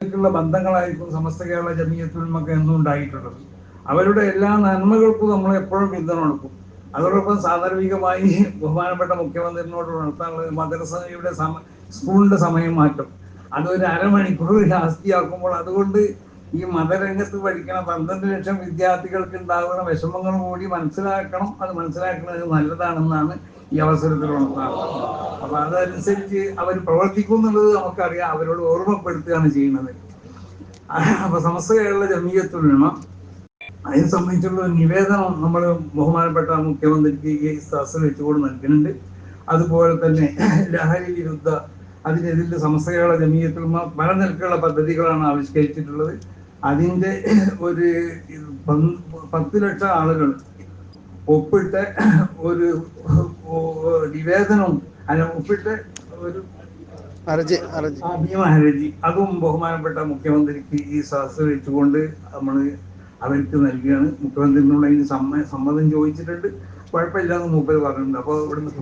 ുള്ള ബന്ധങ്ങളായിരിക്കും സമസ്ത കേരള ജമീയത്തുൽമൊക്കെ എന്നും ഉണ്ടായിട്ടുള്ളത്. അവരുടെ എല്ലാ നന്മകൾക്കും നമ്മൾ എപ്പോഴും പിന്തുണ കൊടുക്കും അതോടൊപ്പം സാന്ദർഭികമായി ബഹുമാനപ്പെട്ട മുഖ്യമന്ത്രിനോട് നടത്താനുള്ളത് മദ്രസയുടെ സമ സ്കൂളിന്റെ സമയം മാറ്റം. അതൊരു അരമണിക്കൂർ ജാസ്തിയാക്കുമ്പോൾ അതുകൊണ്ട് ഈ മതരംഗത്ത് പഠിക്കണം പന്ത്രണ്ട് ലക്ഷം വിദ്യാർത്ഥികൾക്ക് ഉണ്ടാകുന്ന വിഷമങ്ങൾ കൂടി മനസ്സിലാക്കണം. അത് മനസ്സിലാക്കുന്നത് നല്ലതാണെന്നാണ് ഈ അവസരത്തിൽ ഉണർത്താറുള്ളത് അപ്പൊ അതനുസരിച്ച് അവർ പ്രവർത്തിക്കും എന്നുള്ളത് നമുക്കറിയാം. അവരോട് ഓർമ്മപ്പെടുത്തുകയാണ് ചെയ്യുന്നത്. അപ്പൊ സമസ്ത കേരള ജമീയത്തുലമ അതിനെ സംബന്ധിച്ചുള്ള ഒരു നിവേദനം നമ്മൾ ബഹുമാനപ്പെട്ട മുഖ്യമന്ത്രിക്ക് ഈ സദസ്സിൽ വെച്ചുകൊണ്ട് നൽകുന്നുണ്ട്. അതുപോലെ തന്നെ ലഹരി വിരുദ്ധ അതിനെതിരെ സമസ്ത കേരള ജമീയത്തുലമ പല നിരക്കുള്ള പദ്ധതികളാണ് ആവിഷ്കരിച്ചിട്ടുള്ളത്. അതിന്റെ ഒരു പത്ത് ലക്ഷം ആളുകൾ ഒപ്പിട്ട ഒരു നിവേദനവും അല്ല ഒരു അതും ബഹുമാനപ്പെട്ട മുഖ്യമന്ത്രിക്ക് ഈ സദസ് വെച്ചുകൊണ്ട് നമ്മൾ അവർക്ക് നൽകുകയാണ് മുഖ്യമന്ത്രിനോട് അതിന് സമ്മ സമ്മതം ചോദിച്ചിട്ടുണ്ട്. കുഴപ്പമില്ലാന്ന് മൂപ്പര് പറഞ്ഞിട്ടുണ്ട്. അപ്പോൾ ഇവിടുന്ന്